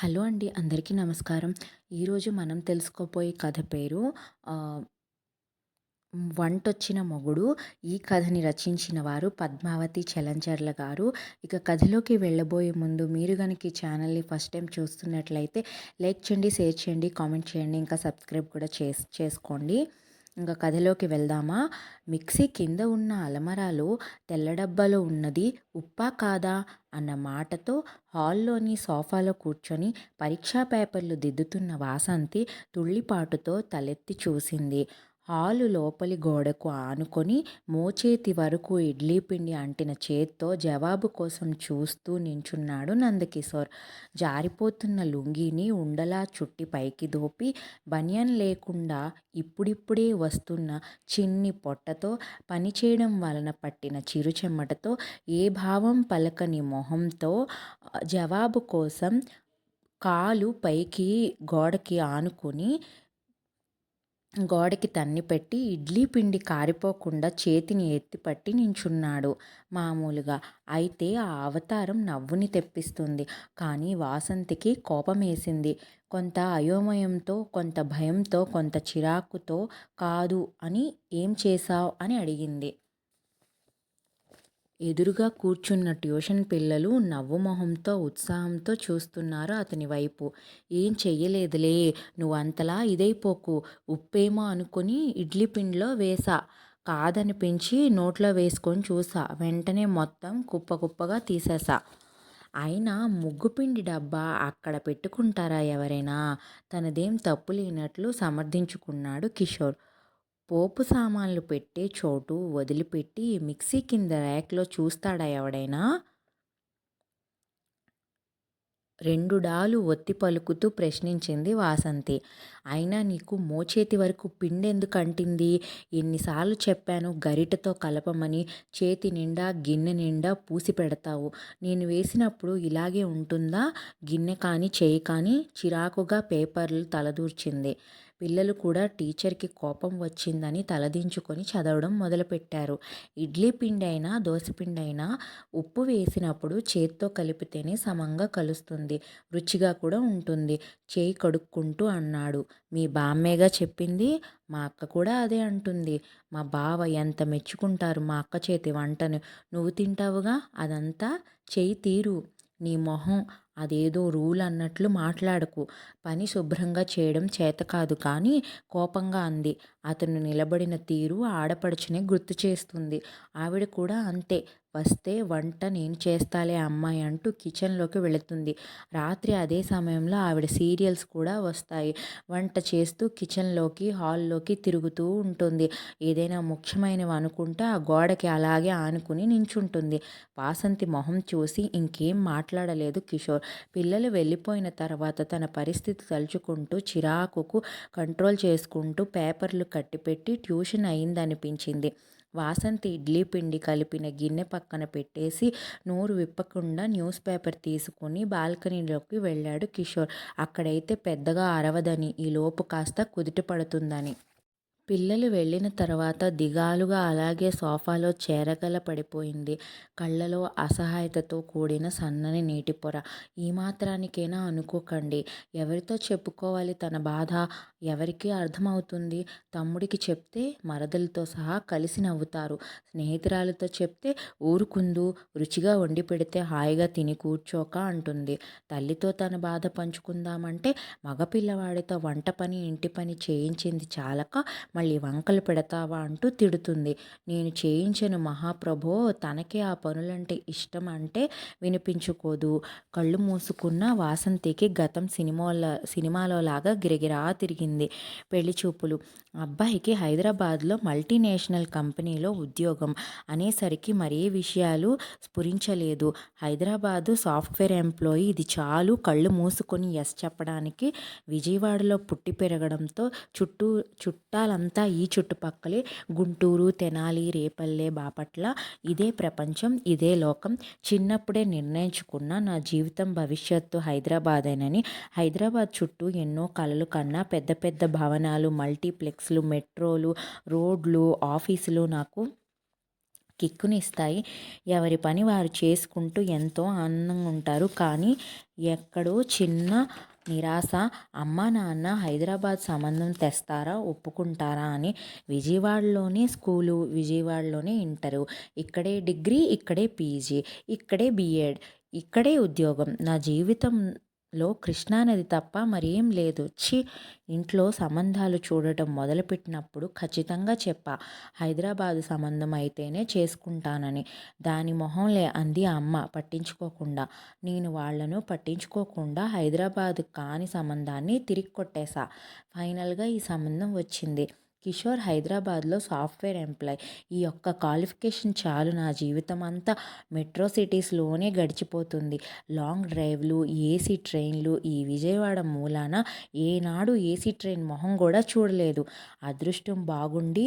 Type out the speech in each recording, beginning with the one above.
Hello అండి అందరికీ నమస్కారం. ఈరోజు మనం తెలుసుకోబోయే కథ పేరు వంటొచ్చిన మొగుడు. ఈ కథని రచించిన వారు పద్మావతి చలంచర్ల గారు. ఇక కథలోకి వెళ్ళబోయే ముందు మీరు కనుక ఈ ఛానల్ని ఫస్ట్ టైం చూస్తున్నట్లయితే లైక్ చేయండి షేర్ చేయండి కామెంట్ చేయండి ఇంకా సబ్స్క్రైబ్ కూడా చేస్ చేసుకోండి. ఇంకా కథలోకి వెళ్దామా? మిక్సీ కింద ఉన్న అలమరాలో తెల్ల డబ్బాలో ఉన్నది ఉప్పా కాదా? అన్న మాటతో హాల్లోని సోఫాలో కూర్చొని పరీక్షా పేపర్లు దిద్దుతున్న వాసంతి తుళ్ళిపాటుతో తలెత్తి చూసింది. హాలు లోపలి గోడకు ఆనుకొని మోచేతి వరకు ఇడ్లీ పిండి అంటిన చేత్తో జవాబు కోసం చూస్తూ నించున్నాడు నందకిశోర్ జారిపోతున్న లుంగీని ఉండలా చుట్టి పైకి దోపి బనియన్ లేకుండా ఇప్పుడిప్పుడే వస్తున్న చిన్ని పొట్టతో పనిచేయడం వలన పట్టిన చిరుచెమ్మటతో ఏ భావం పలకని మొహంతో జవాబు కోసం కాలు పైకి గోడకి ఆనుకొని గోడకి తన్ని పెట్టి ఇడ్లీ పిండి కారిపోకుండా చేతిని ఎత్తిపట్టి నించున్నాడు మామూలుగా. అయితే ఆ అవతారం నవ్వుని తెప్పిస్తుంది. కానీ వాసంతికి కోపమేసింది. కొంత అయోమయంతో కొంత భయంతో కొంత చిరాకుతో కాదు అని ఏం చేశావు అని అడిగింది. ఎదురుగా కూర్చున్న ట్యూషన్ పిల్లలు నవ్వుమొహంతో ఉత్సాహంతో చూస్తున్నారు అతని వైపు. ఏం చెయ్యలేదులే నువ్వంతలా ఇదైపోకు. ఉప్పేమో అనుకుని ఇడ్లీ పిండిలో వేసా కాదనిపించి నోట్లో వేసుకొని చూసా వెంటనే మొత్తం కుప్ప కుప్పగా తీసేసా అయినా ముగ్గుపిండి డబ్బా అక్కడ పెట్టుకుంటారా ఎవరైనా? తనదేం తప్పు లేనట్లు సమర్థించుకున్నాడు కిషోర్. పోపు సామాన్లు పెట్టే చోటు వదిలిపెట్టి మిక్సీ కింద ర్యాక్లో చూస్తాడా ఎవడైనా? రెండు డాలు ఒత్తి పలుకుతూ ప్రశ్నించింది వాసంతి. అయినా నీకు మోచేతి వరకు పిండెందుకు అంటింది? ఎన్నిసార్లు చెప్పాను గరిటతో కలపమని చేతి నిండా గిన్నె నిండా పూసి పెడతావు. నేను వేసినప్పుడు ఇలాగే ఉంటుందా? గిన్నె కానీ చేయి కానీ చిరాకుగా పేపర్లు తలదూర్చింది. పిల్లలు కూడా టీచర్కి కోపం వచ్చిందని తలదించుకొని చదవడం మొదలుపెట్టారు. ఇడ్లీ పిండి అయినా దోశపిండి అయినా ఉప్పు వేసినప్పుడు చేత్తో కలిపితేనే సమంగా కలుస్తుంది. రుచిగా కూడా ఉంటుంది. చేయి కడుక్కుంటూ అన్నాడు. మీ బామ్మేగా చెప్పింది మా అక్క కూడా అదే అంటుంది. మా బావ ఎంత మెచ్చుకుంటారు మా అక్క చేతి వంటను. నువ్వు తింటావుగా? అదంతా చేయి తీరు. నీ మొహం అదేదో రూల్ అన్నట్లు మాట్లాడకు. పని శుభ్రంగా చేయడం చేత కాదు కానీ కోపంగా అంది. అతను నిలబడిన తీరు ఆడపడుచునే గుర్తు చేస్తుంది. ఆవిడ కూడా అంతే. వస్తే వంట నేను చేస్తాలే అమ్మాయి అంటూ కిచెన్లోకి వెళుతుంది. రాత్రి అదే సమయంలో ఆవిడ సీరియల్స్ కూడా వస్తాయి. వంట చేస్తూ కిచెన్లోకి హాల్లోకి తిరుగుతూ ఉంటుంది. ఏదైనా ముఖ్యమైనవి అనుకుంటే ఆ గోడకి అలాగే ఆనుకుని నించుంటుంది. వాసంతి మొహం చూసి ఇంకేం మాట్లాడలేదు కిషోర్. పిల్లలు వెళ్ళిపోయిన తర్వాత తన పరిస్థితి తలుచుకుంటూ చిరాకుకు కంట్రోల్ చేసుకుంటూ పేపర్లు కట్టిపెట్టి ట్యూషన్ అయిందనిపించింది. వాసంతి ఇడ్లీ పిండి కలిపిన గిన్నె పక్కన పెట్టేసి నోరు విప్పకుండా న్యూస్ పేపర్ తీసుకుని బాల్కనీలోకి వెళ్ళాడు కిషోర్. అక్కడైతే పెద్దగా అరవదని ఈ లోపు కాస్త కుదిట పడుతుందని. పిల్లలు వెళ్ళిన తర్వాత దిగాలుగా అలాగే సోఫాలో చేరగల పడిపోయింది. కళ్ళలో అసహాయతతో కూడిన సన్నని నీటి పొర ఈ మాత్రానికైనా అనుకోకండి. ఎవరితో చెప్పుకోవాలి తన బాధ? ఎవరికి అర్థమవుతుంది. తమ్ముడికి చెప్తే మరదలతో సహా కలిసి నవ్వుతారు. స్నేహితురాలతో చెప్తే ఊరుకుందు రుచిగా వండి పెడితే హాయిగా తిని కూర్చోక అంటుంది. తల్లితో తన బాధ పంచుకుందామంటే మగపిల్లవాడితో వంట పని ఇంటి పని చేయించింది చాలక మళ్ళీ వంకలు పెడతావా అంటూ తిడుతుంది. నేను చేయించను మహాప్రభో తనకే ఆ పనులంటే ఇష్టం అంటే వినిపించుకోదు. కళ్ళు మూసుకున్న వాసంతికి గతం సినిమాల సినిమాలో లాగా గిరగిరా తిరిగింది. పెళ్ళి చూపులు. అబ్బాయికి హైదరాబాద్లో మల్టీనేషనల్ కంపెనీలో ఉద్యోగం. అనేసరికి మరే విషయాలు స్ఫురించలేదు. హైదరాబాదు సాఫ్ట్వేర్ ఎంప్లాయీ ఇది చాలు కళ్ళు మూసుకొని ఎస్ చెప్పడానికి విజయవాడలో పుట్టి పెరగడంతో చుట్టూ చుట్టాలంతా ఈ చుట్టుపక్కలే గుంటూరు తెనాలి రేపల్లె బాపట్ల ఇదే ప్రపంచం ఇదే లోకం. చిన్నప్పుడే నిర్ణయించుకున్న నా జీవితం భవిష్యత్తు హైదరాబాదేనని హైదరాబాద్ చుట్టూ ఎన్నో కలలు కన్నా పెద్ద పెద్ద భవనాలు మల్టీప్లెక్స్లు మెట్రోలు రోడ్లు ఆఫీసులు నాకు కిక్కునిస్తాయి. ఎవరి పని వారు చేసుకుంటూ ఎంతో ఆనందంగా ఉంటారు. కానీ ఎక్కడో చిన్న నిరాశ అమ్మ నాన్న హైదరాబాద్ సంబంధం తెస్తారా ఒప్పుకుంటారా అని విజయవాడలోనే స్కూలు విజయవాడలోనే ఇంటరు. ఇక్కడే డిగ్రీ ఇక్కడే పీజీ ఇక్కడే బీఎడ్ ఇక్కడే ఉద్యోగం. నా జీవితం లో కృష్ణానది తప్ప మరేం లేదు. చి ఇంట్లో సంబంధాలు చూడటం మొదలుపెట్టినప్పుడు ఖచ్చితంగా చెప్పా హైదరాబాదు సంబంధం అయితేనే చేసుకుంటానని. దాని మొహంలే అంది అమ్మ పట్టించుకోకుండా. నేను వాళ్ళను పట్టించుకోకుండా హైదరాబాదు కాని సంబంధాన్ని తిరిగి కొట్టేశా. ఫైనల్గా ఈ సంబంధం వచ్చింది. కిషోర్ హైదరాబాద్లో సాఫ్ట్వేర్ ఎంప్లాయ్. ఈ యొక్క క్వాలిఫికేషన్ చాలు నా జీవితం అంతా మెట్రో సిటీస్లోనే గడిచిపోతుంది. లాంగ్ డ్రైవ్లు ఏసీ ట్రైన్లు ఈ విజయవాడ మూలాన ఏనాడు ఏసీ ట్రైన్ మొహం కూడా చూడలేదు. అదృష్టం బాగుండి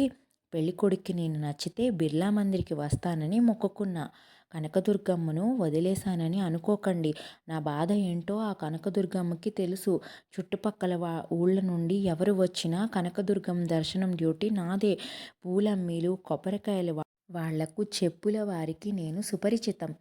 పెళ్ళికొడుక్కి నేను నచ్చితే బిర్లా మందిర్కి వస్తానని మొక్కుకున్నా. కనకదుర్గమ్మను వదిలేశానని అనుకోకండి. నా బాధ ఏంటో ఆ కనకదుర్గమ్మకి తెలుసు. చుట్టుపక్కల వా ఊళ్ళ నుండి ఎవరు వచ్చినా కనకదుర్గమ్మ దర్శనం డ్యూటీ నాదే. పూలమ్మీలు కొబ్బరికాయలు వాళ్ళకు చెప్పుల వారికి నేను సుపరిచితం.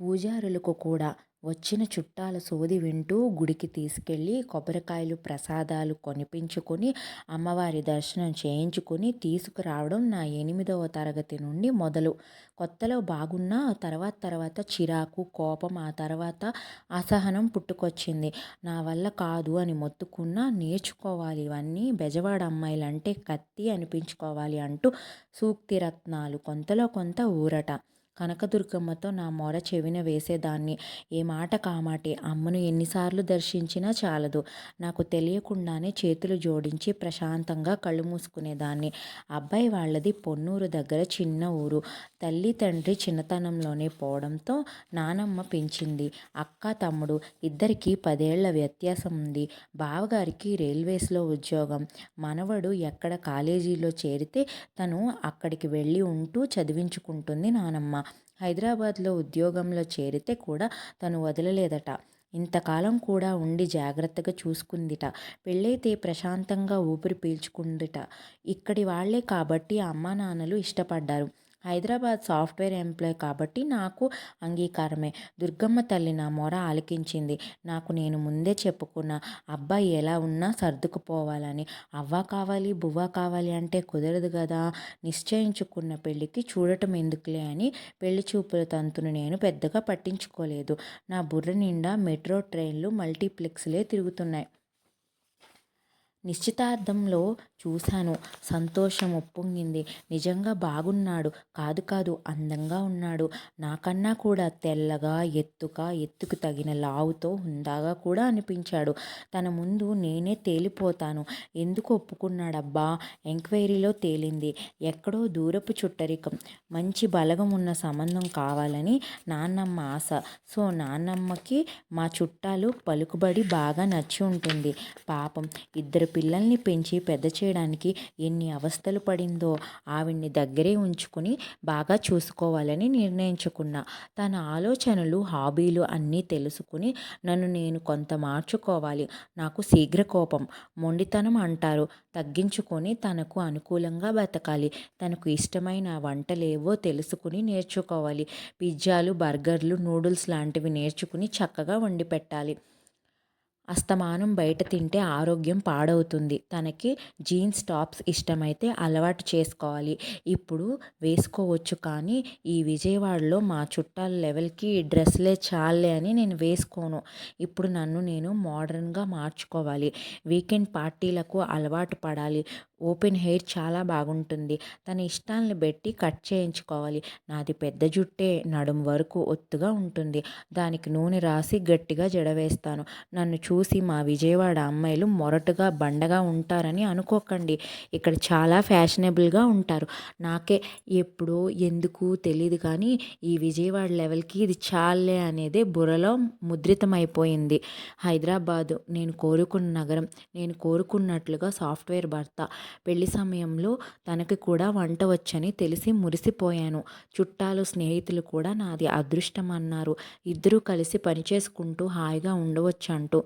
పూజారులకు కూడా. వచ్చిన చుట్టాల సోది వింటూ గుడికి తీసుకెళ్ళి కొబ్బరికాయలు ప్రసాదాలు కొనిపించుకొని అమ్మవారి దర్శనం చేయించుకొని తీసుకురావడం నా ఎనిమిదవ తరగతి నుండి మొదలు. కొత్తలో బాగున్నా తర్వాత తర్వాత చిరాకు కోపం ఆ తర్వాత అసహనం పుట్టుకొచ్చింది. నా వల్ల కాదు అని మొత్తుకున్నా నేర్చుకోవాలి ఇవన్నీ బెజవాడ అమ్మాయిలంటే కత్తి అనిపించుకోవాలి అంటూ సూక్తి రత్నాలు కొంతలో కొంత ఊరట. కనకదుర్గమ్మతో నా మొర చెవిన వేసేదాన్ని. ఏ మాట కామాటే అమ్మను ఎన్నిసార్లు దర్శించినా చాలదు. నాకు తెలియకుండానే చేతులు జోడించి ప్రశాంతంగా కళ్ళు మూసుకునేదాన్ని. అబ్బాయి వాళ్ళది పొన్నూరు దగ్గర చిన్న ఊరు. తల్లి తండ్రి చిన్నతనంలోనే పోవడంతో నానమ్మ పెంచింది. అక్క తమ్ముడు ఇద్దరికి పదేళ్ళ వ్యత్యాసం ఉంది. బావగారికి రైల్వేస్లో ఉద్యోగం. మనవడు ఎక్కడ కాలేజీలో చేరితే తను అక్కడికి వెళ్ళి ఉంటూ చదివించుకుంటుంది నానమ్మ. హైదరాబాద్లో ఉద్యోగంలో చేరితే కూడా తను వదలలేదట. ఇంతకాలం కూడా ఉండి జాగ్రత్తగా చూసుకుందిట. పెళ్ళైతే ప్రశాంతంగా ఊపిరి పీల్చుకుందిట. ఇక్కడి వాళ్ళే కాబట్టి అమ్మా నాన్నలు ఇష్టపడ్డారు. హైదరాబాద్ సాఫ్ట్వేర్ ఎంప్లాయ్ కాబట్టి నాకు అంగీకారమే. దుర్గమ్మ తల్లి నా మొర ఆలకించింది. నాకు నేను ముందే చెప్పుకున్న అబ్బాయి ఎలా ఉన్నా సర్దుకుపోవాలని. అవ్వ కావాలి బువ్వ కావాలి అంటే కుదరదు కదా నిశ్చయించుకున్న పెళ్ళికి చూడటం ఎందుకులే అని పెళ్ళి చూపుల తంతును నేను పెద్దగా పట్టించుకోలేదు. నా బుర్ర నిండా మెట్రో ట్రైన్లు మల్టీప్లెక్స్లే తిరుగుతున్నాయి. నిశ్చితార్థంలో చూశాను. సంతోషం ఉప్పొంగింది. నిజంగా బాగున్నాడు. కాదు కాదు అందంగా ఉన్నాడు. నాకన్నా కూడా తెల్లగా ఎత్తుగా ఎత్తుకు తగిన లావుతో హుందాగా కూడా అనిపించాడు. తన ముందు నేనే తేలిపోతాను. ఎందుకు ఒప్పుకున్నాడబ్బా? ఎంక్వైరీలో తేలింది. ఎక్కడో దూరపు చుట్టరికం. మంచి బలగం ఉన్న సంబంధం కావాలని నాన్నమ్మ ఆశ. సో నాన్నమ్మకి మా చుట్టాలు పలుకుబడి బాగా నచ్చి ఉంటుంది. పాపం ఇద్దరు పిల్లల్ని పెంచి పెద్ద చేయడానికి ఎన్ని అవస్థలు పడిందో ఆవిడ్ని దగ్గరే ఉంచుకుని బాగా చూసుకోవాలని నిర్ణయించుకున్నా. తన ఆలోచనలు హాబీలు అన్నీ తెలుసుకుని నన్ను నేను కొంత మార్చుకోవాలి. నాకు శీఘ్ర కోపం మొండితనం అంటారు. తగ్గించుకొని తనకు అనుకూలంగా బతకాలి. తనకు ఇష్టమైన వంటలేవో తెలుసుకుని నేర్చుకోవాలి. పిజ్జాలు బర్గర్లు నూడిల్స్ లాంటివి నేర్చుకుని చక్కగా వండి పెట్టాలి అస్తమానం బయట తింటే ఆరోగ్యం పాడవుతుంది. తనకి జీన్స్ టాప్స్ ఇష్టమైతే అలవాటు చేసుకోవాలి. ఇప్పుడు వేసుకోవచ్చు కానీ ఈ విజయవాడలో మా చుట్టాల లెవెల్కి డ్రెస్లే చాలే అని నేను వేసుకోను. ఇప్పుడు నన్ను నేను మోడర్న్గా మార్చుకోవాలి. వీకెండ్ పార్టీలకు అలవాటు పడాలి. ఓపెన్ హెయిర్ చాలా బాగుంటుంది. తన ఇష్టాలను బట్టి కట్ చేయించుకోవాలి. నాది పెద్ద జుట్టే నడుం వరకు ఒత్తుగా ఉంటుంది. దానికి నూనె రాసి గట్టిగా జడవేస్తాను నన్ను చూసి మా విజయవాడ అమ్మాయిలు మొరటుగా బండగా ఉంటారని అనుకోకండి. ఇక్కడ చాలా ఫ్యాషనబుల్గా ఉంటారు. నాకే ఎప్పుడో ఎందుకు తెలియదు కానీ ఈ విజయవాడ లెవెల్కి ఇది చాలే అనేదే బుర్రలో ముద్రితమైపోయింది. హైదరాబాదు నేను కోరుకున్న నగరం నేను కోరుకున్నట్లుగా సాఫ్ట్వేర్ భర్త. పెళ్ళి సమయంలో తనకి కూడా వంట వచ్చని తెలిసి మురిసిపోయాను. చుట్టాలు స్నేహితులు కూడా నాది అదృష్టం అన్నారు. ఇద్దరూ కలిసి పనిచేసుకుంటూ హాయిగా ఉండవచ్చు అంటూ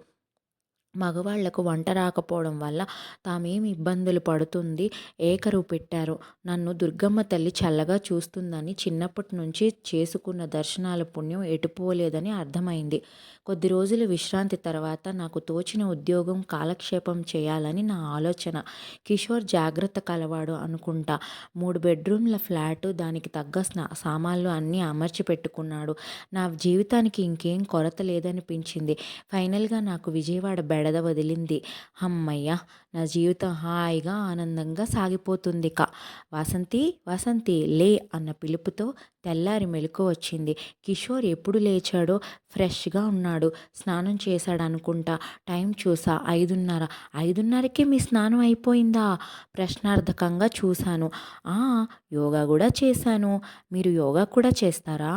మగవాళ్ళకు వంట రాకపోవడం వల్ల తామేమి ఇబ్బందులు పడుతుంది. ఏకరువు పెట్టారు. నన్ను దుర్గమ్మ తల్లి చల్లగా చూస్తుందని చిన్నప్పటి నుంచి చేసుకున్న దర్శనాల పుణ్యం ఎటుపోలేదని అర్థమైంది. కొద్ది రోజుల విశ్రాంతి తర్వాత నాకు తోచిన ఉద్యోగం కాలక్షేపం చేయాలని నా ఆలోచన. కిషోర్ జాగ్రత్త కలవాడు అనుకుంటా. మూడు బెడ్రూమ్ల ఫ్లాట్ దానికి తగ్గ స్నా సామాన్లు అన్నీ అమర్చి పెట్టుకున్నాడు. నా జీవితానికి ఇంకేం కొరత లేదనిపించింది. ఫైనల్గా నాకు విజయవాడ బెడద వదిలింది. అమ్మయ్య నా జీవితం హాయిగా ఆనందంగా సాగిపోతుంది కా వాసంతి వాసంతి లే అన్న పిలుపుతో తెల్లారి మెలకు వచ్చింది. కిషోర్ ఎప్పుడు లేచాడో ఫ్రెష్గా ఉన్నాడు. స్నానం చేశాడు అనుకుంటా టైం చూసా ఐదున్నర. ఐదున్నరకే మీ స్నానం అయిపోయిందా? ప్రశ్నార్థకంగా చూశాను. యోగా కూడా చేశాను. మీరు యోగా కూడా చేస్తారా?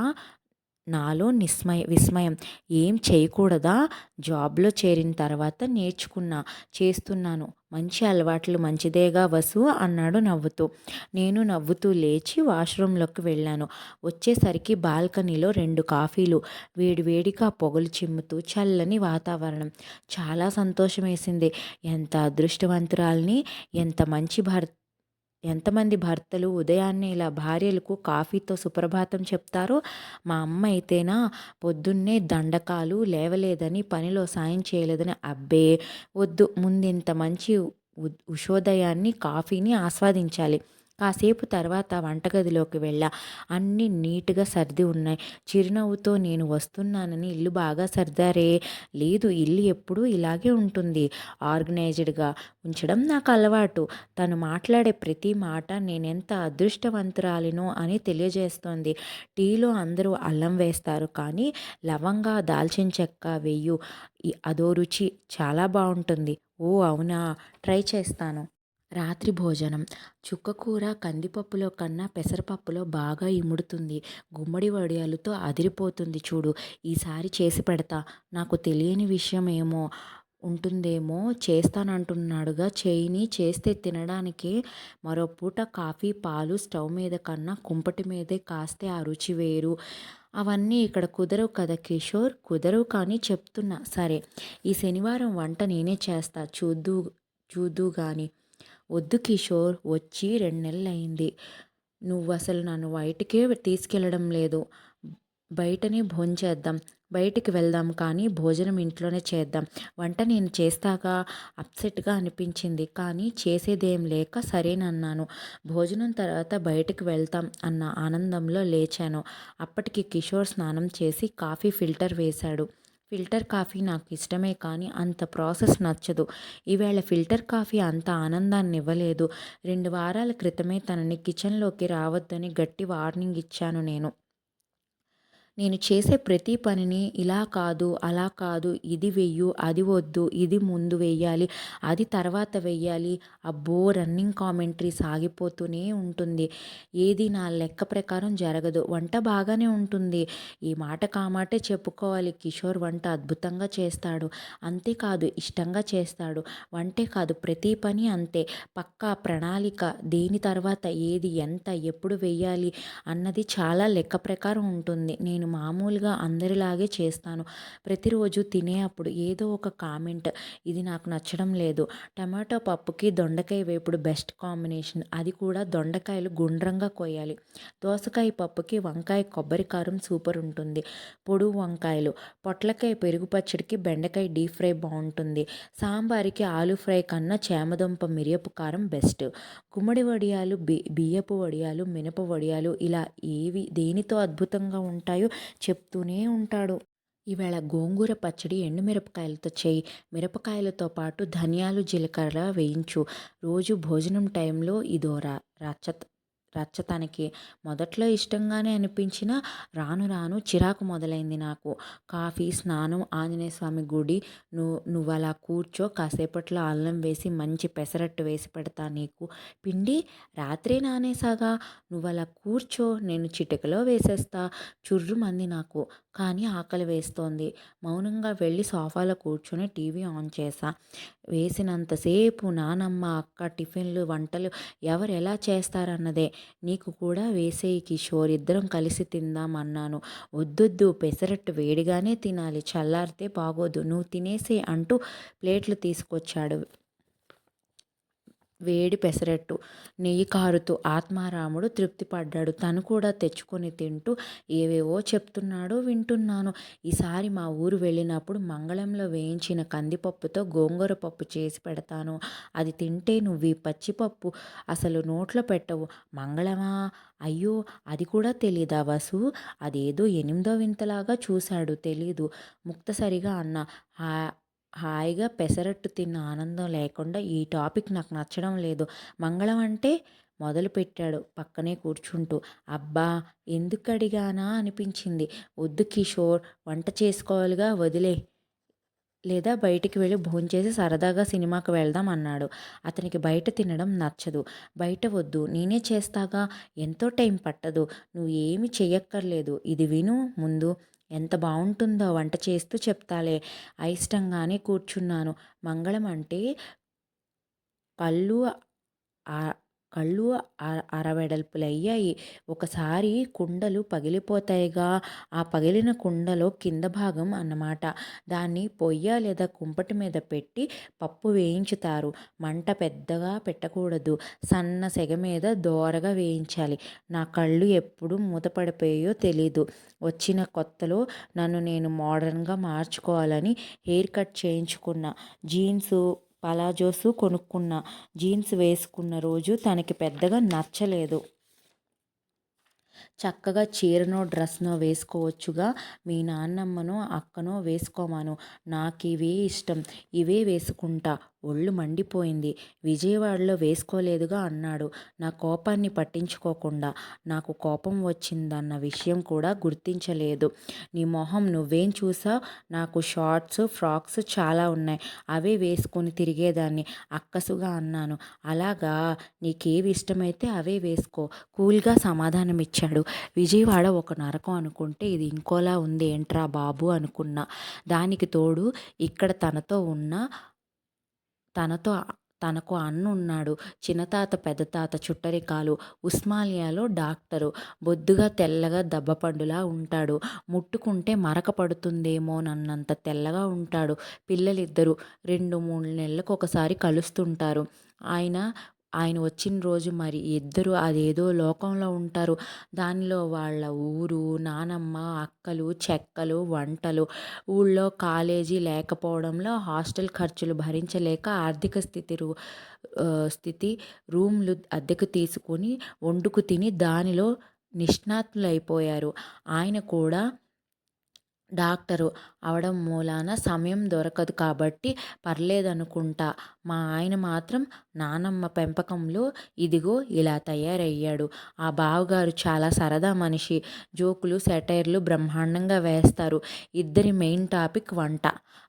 నాలో నిస్మయ విస్మయం. ఏం చేయకూడదా? జాబ్లో చేరిన తర్వాత నేర్చుకున్నా చేస్తున్నాను. మంచి అలవాట్లు మంచిదేగా వసు అన్నాడు నవ్వుతూ. నేను నవ్వుతూ లేచి వాష్రూమ్లోకి వెళ్ళాను. వచ్చేసరికి బాల్కనీలో రెండు కాఫీలు వేడివేడిగా పొగలు చిమ్ముతూ చల్లని వాతావరణం. చాలా సంతోషం వేసింది ఎంత అదృష్టవంతురాల్ని ఎంత మంచి భర్త ఎంతమంది భర్తలు ఉదయాన్నే ఇలా భార్యలకు కాఫీతో సుప్రభాతం చెప్తారో మా అమ్మ అయితేనా పొద్దున్నే దండకాలు లేవలేదని పనిలో సాయం చేయలేదని అబ్బే! వద్దు ముందింత మంచి ఉషోదయాన్ని కాఫీని ఆస్వాదించాలి. కాసేపు తర్వాత వంటగదిలోకి వెళ్ళా. అన్నీ నీట్గా సర్ది ఉన్నాయి. చిరునవ్వుతో నేను వస్తున్నానని ఇల్లు బాగా సర్దారే. లేదు ఇల్లు ఎప్పుడూ ఇలాగే ఉంటుంది. ఆర్గనైజ్డ్గా ఉంచడం నాకు అలవాటు. తను మాట్లాడే ప్రతి మాట నేనెంత అదృష్టవంతురాలినో అని తెలియజేస్తోంది. టీలో అందరూ అల్లం వేస్తారు కానీ లవంగా దాల్చిన చెక్క వెయ్యు అదో రుచి చాలా బాగుంటుంది. ఓ అవునా? ట్రై చేస్తాను. రాత్రి భోజనం. చుక్కకూర కందిపప్పులో కన్నా పెసరపప్పులో బాగా ఇముడుతుంది. గుమ్మడి వడియాలతో అదిరిపోతుంది చూడు. ఈసారి చేసి పెడతా. నాకు తెలియని విషయం ఏమో ఉంటుందేమో చేస్తానంటున్నాడుగా. చేయిని చేస్తే తినడానికి మరో పూట కాఫీ పాలు స్టవ్ మీద కన్నా కుంపటి మీదే కాస్తే ఆ రుచి వేరు. అవన్నీ ఇక్కడ కుదరవు కదా కిషోర్? కుదరవు కానీ చెప్తున్నా. సరే ఈ శనివారం వంట నేనే చేస్తా. చూద్దు చూద్దు కానీ వద్దు కిషోర్ వచ్చి రెండు నెలలు అయింది నువ్వు అసలు నన్ను బయటికే తీసుకెళ్ళడం లేదు. బయటనే భోంచేద్దాం బయటికి వెళ్దాం కానీ భోజనం ఇంట్లోనే చేద్దాం. వంట నేను చేస్తాగా అప్సెట్గా అనిపించింది. కానీ చేసేదేం లేక సరేనన్నాను. భోజనం తర్వాత బయటకు వెళ్తాం అన్న ఆనందంలో లేచాను. అప్పటికి కిషోర్ స్నానం చేసి కాఫీ ఫిల్టర్ వేశాడు. ఫిల్టర్ కాఫీ నాకు ఇష్టమే కానీ అంత ప్రాసెస్ నచ్చదు. ఈవేళ ఫిల్టర్ కాఫీ అంత ఆనందాన్ని ఇవ్వలేదు. రెండు వారాల క్రితమే తనని కిచెన్లోకి రావద్దని గట్టి వార్నింగ్ ఇచ్చాను నేను. నేను చేసే ప్రతి పనిని ఇలా కాదు అలా కాదు ఇది వెయ్యు అది వద్దు ఇది ముందు వెయ్యాలి అది తర్వాత వెయ్యాలి. అబ్బో రన్నింగ్ కామెంటరీ సాగిపోతూనే ఉంటుంది. ఏది నా లెక్క ప్రకారం జరగదు. వంట బాగానే ఉంటుంది. ఈ మాట కామాటే చెప్పుకోవాలి. కిషోర్ వంట అద్భుతంగా చేస్తాడు. అంతేకాదు ఇష్టంగా చేస్తాడు. వంటే కాదు ప్రతి పని అంతే. పక్కా ప్రణాళిక దేని తర్వాత ఏది ఎంత ఎప్పుడు వెయ్యాలి అన్నది చాలా లెక్క ప్రకారం ఉంటుంది. నేను మామూలుగా అందరిలాగే చేస్తాను. ప్రతిరోజు తినే అప్పుడు ఏదో ఒక కామెంట్ ఇది నాకు నచ్చడం లేదు. టమాటో పప్పుకి దొండకాయ వేపుడు బెస్ట్ కాంబినేషన్. అది కూడా దొండకాయలు గుండ్రంగా కొయ్యాలి. దోసకాయ పప్పుకి వంకాయ కొబ్బరి కారం సూపర్ ఉంటుంది. పొడు వంకాయలు పొట్లకాయ పెరుగు పచ్చడికి బెండకాయ డీప్ ఫ్రై బాగుంటుంది. సాంబార్కి ఆలు ఫ్రై కన్నా చేమదుంప మిరియపు కారం బెస్ట్. గుమ్మడి వడియాలు బి బియ్యపు వడియాలు మినప వడియాలు ఇలా ఏవి దేనితో అద్భుతంగా ఉంటాయో చెప్తూనే ఉంటాడు. ఈవేళ గోంగూర పచ్చడి ఎండుమిరపకాయలతో చేయి. మిరపకాయలతో పాటు ధనియాలు జీలకర్ర వేయించు. రోజు భోజనం టైంలో ఇదో రా రచ్చ తనకి మొదట్లో ఇష్టంగానే అనిపించిన రాను రాను చిరాకు మొదలైంది నాకు. కాఫీ స్నానం ఆంజనేయ స్వామి గుడి నువ్వు నువ్వు అలా కూర్చో కాసేపట్లో అల్లం వేసి మంచి పెసరట్టు వేసి పెడతా నీకు. పిండి రాత్రే నానేసాగా. నువ్వు అలా కూర్చో నేను చిటికలో వేసేస్తా. చుర్రుమంది నాకు. కానీ ఆకలి వేస్తోంది. మౌనంగా వెళ్ళి సోఫాలో కూర్చొని టీవీ ఆన్ చేశా. వేసినంతసేపు నానమ్మ అక్క టిఫిన్లు వంటలు ఎవరు ఎలా చేస్తారన్నదే. నీకు కూడా వేసేయి కిషోర్ ఇద్దరం కలిసి తిందాం అన్నాను. వద్దొద్దు పెసరట్టు వేడిగానే తినాలి. చల్లారితే బాగోదు. నువ్వు తినేసే అంటూ ప్లేట్లు తీసుకొచ్చాడు. వేడి పెసరట్టు నెయ్యి కారుతూ ఆత్మారాముడు తృప్తి పడ్డాడు తను కూడా తెచ్చుకొని తింటూ ఏవేవో చెప్తున్నాడో వింటున్నాను. ఈసారి మా ఊరు వెళ్ళినప్పుడు మంగళంలో వేయించిన కందిపప్పుతో గోంగూర పప్పు చేసి పెడతాను. అది తింటే నువ్వు ఈ పచ్చిపప్పు అసలు నోట్లో పెట్టవు. మంగళమా? అయ్యో అది కూడా తెలీదా వసు? అదేదో ఎనిమిదో వింతలాగా చూశాడు. తెలీదు. ముక్తసరిగా అన్న హాయిగా పెసరట్టు తిన్న ఆనందం లేకుండా ఈ టాపిక్ నాకు నచ్చడం లేదు. మంగళం అంటే మొదలుపెట్టాడు పక్కనే కూర్చుంటూ. అబ్బా ఎందుకు అడిగానా అనిపించింది. వద్దు కిషోర్ వంట చేసుకోవాలిగా వదిలే. లేదా బయటికి వెళ్ళి భోంచేసి సరదాగా సినిమాకి వెళ్దాం అన్నాడు. అతనికి బయట తినడం నచ్చదు. బయట వద్దు నేనే చేస్తాగా? ఎంతో టైం పట్టదు. నువ్వు ఏమి చెయ్యక్కర్లేదు. ఇది విను ముందు. ఎంత బాగుంటుందో వంట చేస్తూ చెప్తాలే. అయిష్టంగానే కూర్చున్నాను. మంగళం అంటే కళ్ళు కళ్ళు అరవెడల్పులయ్యాయి. ఒకసారి కుండలు పగిలిపోతాయిగా ఆ పగిలిన కుండలో కింద భాగం అన్నమాట. దాన్ని పొయ్య లేదా కుంపటి మీద పెట్టి పప్పు వేయించుతారు. మంట పెద్దగా పెట్టకూడదు. సన్న సెగ మీద దోరగా వేయించాలి. నా కళ్ళు ఎప్పుడు మూతపడిపోయాయో తెలీదు. వచ్చిన కొత్తలో నన్ను నేను మోడర్న్గా మార్చుకోవాలని హెయిర్ కట్ చేయించుకున్న. జీన్సు పలాజోసు కొనుక్కున్న జీన్స్ వేసుకున్న రోజు తనకి పెద్దగా నచ్చలేదు. చక్కగా చీరనో డ్రెస్నో వేసుకోవచ్చుగా. మీ నాన్నమ్మనో అక్కనో వేసుకోమాను. నాకు ఇవే ఇష్టం. ఇవే వేసుకుంటా. ఒళ్ళు మండిపోయింది. విజయవాడలో వేసుకోలేదుగా అన్నాడు. నా కోపాన్ని పట్టించుకోకుండా. నాకు కోపం వచ్చిందన్న విషయం కూడా గుర్తించలేదు. నీ మొహం నువ్వేం చూసా? నాకు షార్ట్స్ ఫ్రాక్స్ చాలా ఉన్నాయి. అవే వేసుకొని తిరిగేదాన్ని. అక్కసుగా అన్నాను. అలాగా? నీకేవి ఇష్టమైతే అవే వేసుకో. కూల్గా సమాధానం ఇచ్చాడు విజయవాడ ఒక నరకం అనుకుంటే ఇది ఇంకోలా ఉంది. ఏంట్రా బాబు అనుకున్నా. దానికి తోడు ఇక్కడ తనతో ఉన్న తనతో తనకు అన్నున్నాడు. చిన్నతాత పెద్దతాత చుట్టరికాలు ఉస్మానియాలో డాక్టరు. బొద్దుగా తెల్లగా దెబ్బపండులా ఉంటాడు. ముట్టుకుంటే మరక పడుతుందేమోనన్నంత తెల్లగా ఉంటాడు. పిల్లలిద్దరూ రెండు మూడు నెలలకు ఒకసారి కలుస్తుంటారు. ఆయన ఆయన వచ్చిన రోజు మరి ఇద్దరు అదేదో లోకంలో ఉంటారు. దానిలో వాళ్ళ ఊరు నానమ్మ అక్కలు చెక్కలు వంటలు. ఊళ్ళో కాలేజీ లేకపోవడంలో హాస్టల్ ఖర్చులు భరించలేక ఆర్థిక స్థితి రూ స్థితి రూమ్లు అద్దెకు తీసుకొని వండుకు తిని దానిలో నిష్ణాతులైపోయారు. ఆయన కూడా డాక్టరు. అవడం మూలాన సమయం దొరకదు కాబట్టి పర్లేదనుకుంటా. మా ఆయన మాత్రం నానమ్మ పెంపకంలో ఇదిగో ఇలా తయారయ్యాడు. ఆ బావగారు చాలా సరదా మనిషి. జోకులు సెటైర్లు బ్రహ్మాండంగా వేస్తారు. ఇద్దరి మెయిన్ టాపిక్ వంట.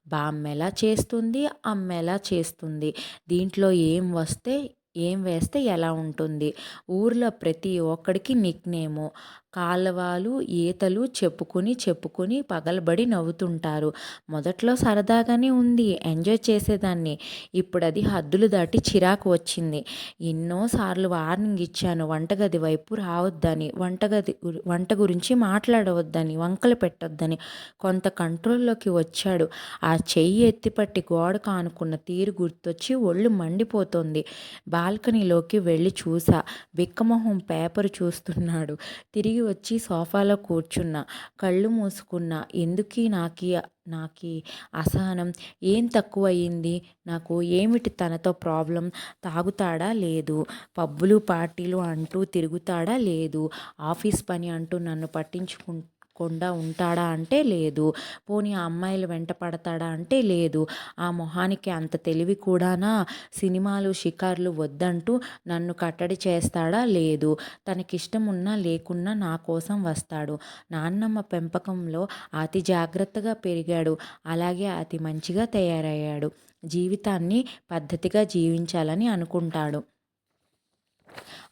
బామ్మెలా చేస్తుంది అమ్మెలా చేస్తుంది. దీంట్లో ఏం వస్తే ఏం వేస్తే ఎలా ఉంటుంది? ఊర్లో ప్రతి ఒక్కడికి నిక్ నేము. కాలవాలు ఈతలు చెప్పుకుని చెప్పుకొని పగలబడి నవ్వుతుంటారు. మొదట్లో సరదాగానే ఉంది ఎంజాయ్ చేసేదాన్ని. ఇప్పుడు అది హద్దులు దాటి చిరాకు వచ్చింది. ఎన్నోసార్లు వార్నింగ్ ఇచ్చాను వంటగది వైపు రావద్దని వంటగది వంట గురించి మాట్లాడవద్దని వంకలు పెట్టొద్దని. కొంత కంట్రోల్లోకి వచ్చాడు. ఆ చెయ్యి ఎత్తిపట్టి గోడ కానుకున్న తీరు గుర్తొచ్చి ఒళ్ళు మండిపోతుంది. బాల్కనీలోకి వెళ్ళి చూసా. బిక్కమొహం పేపర్ చూస్తున్నాడు. తిరిగి తిరిగి వచ్చి సోఫాలో కూర్చున్నా కళ్ళు మూసుకున్నా ఎందుకీ నాకి నాకి అసహనం? ఏం తక్కువయింది? నాకు ఏమిటి తనతో ప్రాబ్లం? తాగుతాడా లేదు? పబ్బులు పార్టీలు అంటూ తిరుగుతాడా లేదు? ఆఫీస్ పని అంటూ నన్ను పట్టించుకుంటూ పట్టించుకోకుండా ఉంటాడా అంటే లేదు. పోనీ ఆ అమ్మాయిలు వెంట పడతాడా అంటే లేదు. ఆ మొహానికి అంత తెలివి కూడానా? సినిమాలు షికార్లు వద్దంటూ నన్ను కట్టడి చేస్తాడా? లేదు. తనకిష్టం ఉన్నా లేకున్నా నా కోసం వస్తాడు. నాన్నమ్మ పెంపకంలో అతి జాగ్రత్తగా పెరిగాడు. అలాగే అతి మంచిగా తయారయ్యాడు. జీవితాన్ని పద్ధతిగా జీవించాలని అనుకుంటాడు.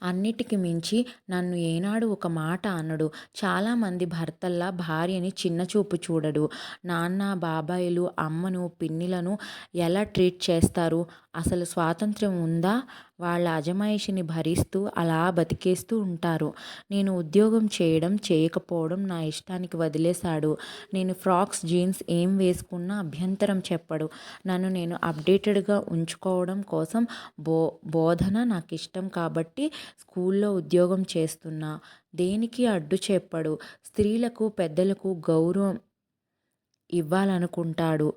అన్నిటికి మించి నన్ను ఏనాడు ఒక మాట అనడు. చాలామంది భర్తల్లా భార్యని చిన్నచూపు చూడడు. నాన్న బాబాయిలు అమ్మను పిన్నిలను ఎలా ట్రీట్ చేస్తారు? అసలు స్వాతంత్ర్యం ఉందా? వాళ్ళ అజమాయిషిని భరిస్తూ అలా బతికేస్తూ ఉంటారు. నేను ఉద్యోగం చేయడం చేయకపోవడం నా ఇష్టానికి వదిలేశాడు. నేను ఫ్రాక్స్ జీన్స్ ఏం వేసుకున్నా అభ్యంతరం చెప్పడు. నన్ను నేను అప్డేటెడ్గా ఉంచుకోవడం కోసం బో బోధన నాకు ఇష్టం కాబట్టి స్కూల్లో ఉద్యోగం చేస్తున్నా. దేనికి అడ్డు చెప్పడు. స్త్రీలకు పెద్దలకు గౌరవం ఇవ్వాలనుకుంటాడు.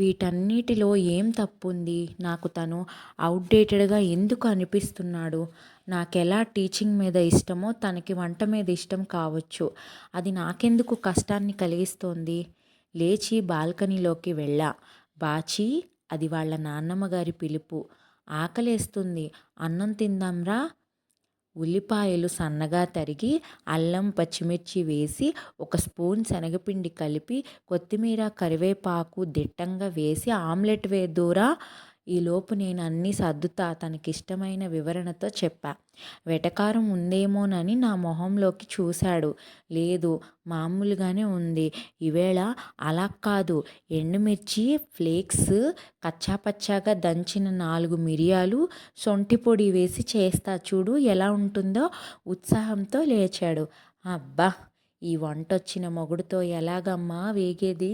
వీటన్నిటిలో ఏం తప్పుంది? నాకు తను అవుట్డేటెడ్గా ఎందుకు అనిపిస్తున్నాడు? నాకెలా టీచింగ్ మీద ఇష్టమో తనకి వంట మీద ఇష్టం కావచ్చు. అది నాకెందుకు కష్టాన్ని కలిగిస్తోంది? లేచి బాల్కనీలోకి వెళ్ళా. బాచి అది వాళ్ళ నాన్నమ్మ గారి పిలుపు. ఆకలేస్తుంది. అన్నం తిందాంరా? ఉల్లిపాయలు సన్నగా తరిగి అల్లం పచ్చిమిర్చి వేసి ఒక స్పూన్ శనగపిండి కలిపి కొత్తిమీర కరివేపాకు దిట్టంగా వేసి ఆమ్లెట్ వేద్దురా. ఈలోపు నేను అన్నీ సర్దుతా తనకిష్టమైన వివరణతో చెప్పా. వెటకారం ఉందేమోనని నా మొహంలోకి చూశాడు. లేదు మామూలుగానే ఉంది. ఈవేళ అలా కాదు. ఎండుమిర్చి ఫ్లేక్స్ కచ్చాపచ్చాగా దంచిన నాలుగు మిరియాలు సొంటి పొడి వేసి చేస్తా చూడు ఎలా ఉంటుందో ఉత్సాహంతో లేచాడు. అబ్బా! ఈ వంటొచ్చిన మొగుడుతో ఎలాగమ్మా వేగేది?